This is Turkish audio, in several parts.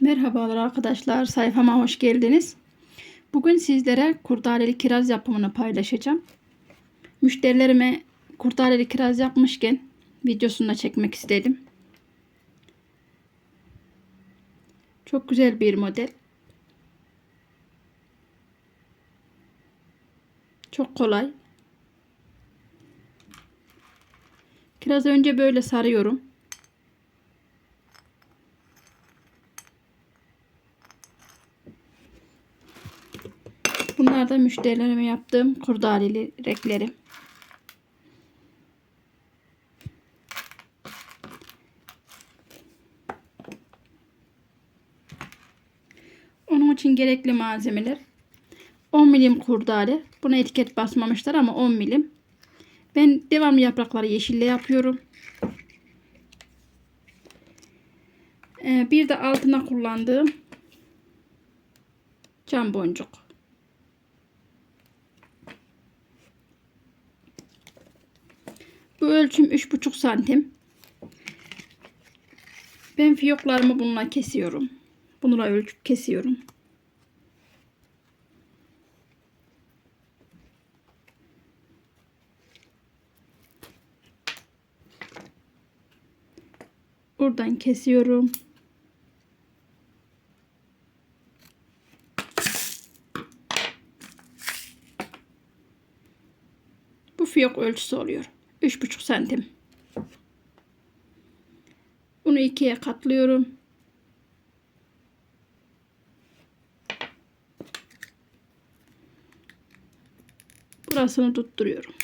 Merhabalar arkadaşlar, sayfama hoş geldiniz. Bugün sizlere kurdaleli kiraz yapımını paylaşacağım. Müşterilerime kurdaleli kiraz yapmışken videosunu da çekmek istedim. Çok güzel bir model. Çok kolay. Kirazı önce böyle sarıyorum. Bunlar da müşterilerime yaptığım kurdaleli reklerim. Onun için gerekli malzemeler 10 milim kurdale. Buna etiket basmamışlar ama 10 milim. Ben devamlı yaprakları yeşille yapıyorum. Ee, bir de altına kullandığım cam boncuk. Bu ölçüm 3,5 santim. Ben fiyoklarımı bununla kesiyorum. Bununla ölçüp kesiyorum. Buradan kesiyorum. Bu fiyok ölçüsü oluyor. 3,5 santim. Bunu ikiye katlıyorum. Burasını tutturuyorum.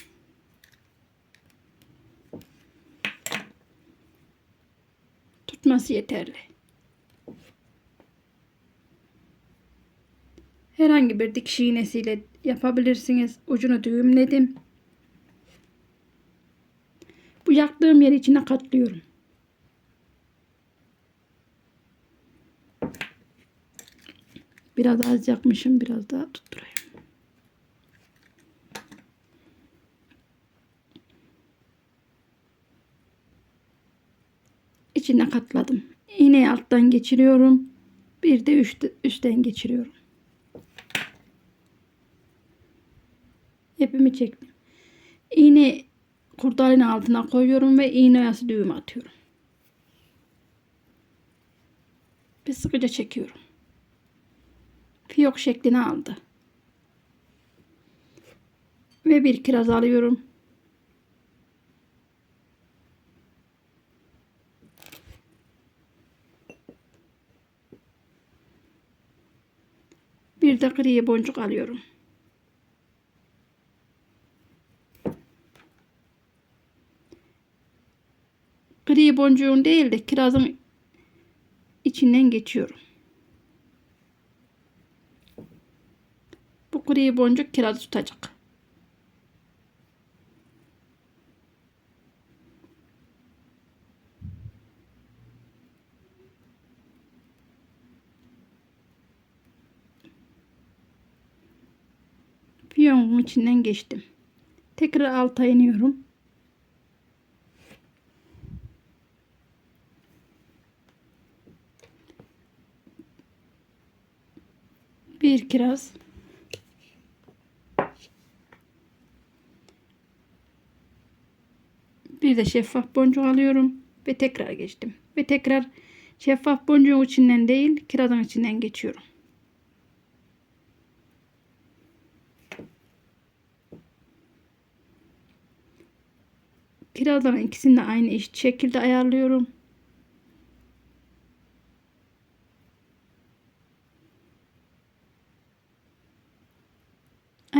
Tutması yeterli. Herhangi bir dikiş iğnesiyle yapabilirsiniz. Ucunu düğümledim. Bu yaktığım yeri içine katlıyorum. Biraz az yakmışım. Biraz daha tutturayım. İçine katladım. İğneyi alttan geçiriyorum. Bir de üst, üstten geçiriyorum. İpimi çektim. İğne kurdalenin altına koyuyorum ve iğne oyası düğüm atıyorum. Bir sıkıca çekiyorum. Fiyok şeklini aldı. Ve bir kiraz alıyorum. Bir de gri boncuk alıyorum. Gri boncuğun değil de kirazın içinden geçiyorum. Bu gri boncuk kirazı tutacak. Piyonumun içinden geçtim. Tekrar alta iniyorum. Bir kiraz. Bir de şeffaf boncuk alıyorum ve tekrar geçtim. Ve tekrar şeffaf boncuğun içinden değil, kirazın içinden geçiyorum. Kirazların ikisini de aynı şekilde ayarlıyorum.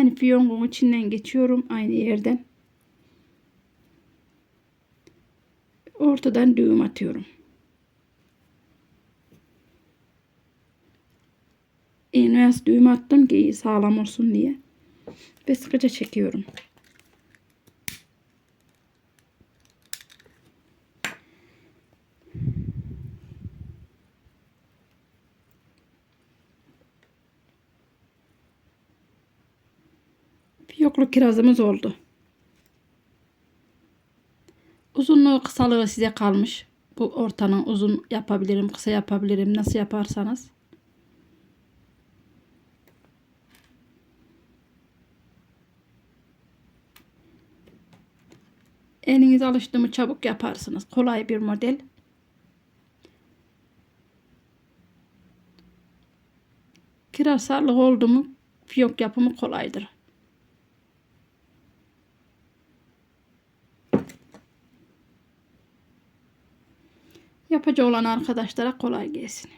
Aynı fiyongun içinden geçiyorum aynı yerden. Ortadan düğüm atıyorum. İğne düğüm attım ki sağlam olsun diye. Ve sıkıca çekiyorum. Fiyoklu kirazımız oldu. Uzunluğu kısalığı size kalmış. Bu ortanın uzun yapabilirim, kısa yapabilirim. Nasıl yaparsanız. Eliniz alıştı mı çabuk yaparsınız. Kolay bir model. Kiraz sarlık oldu mu fiyonk yapımı kolaydır. Yapıcı olan arkadaşlara kolay gelsin.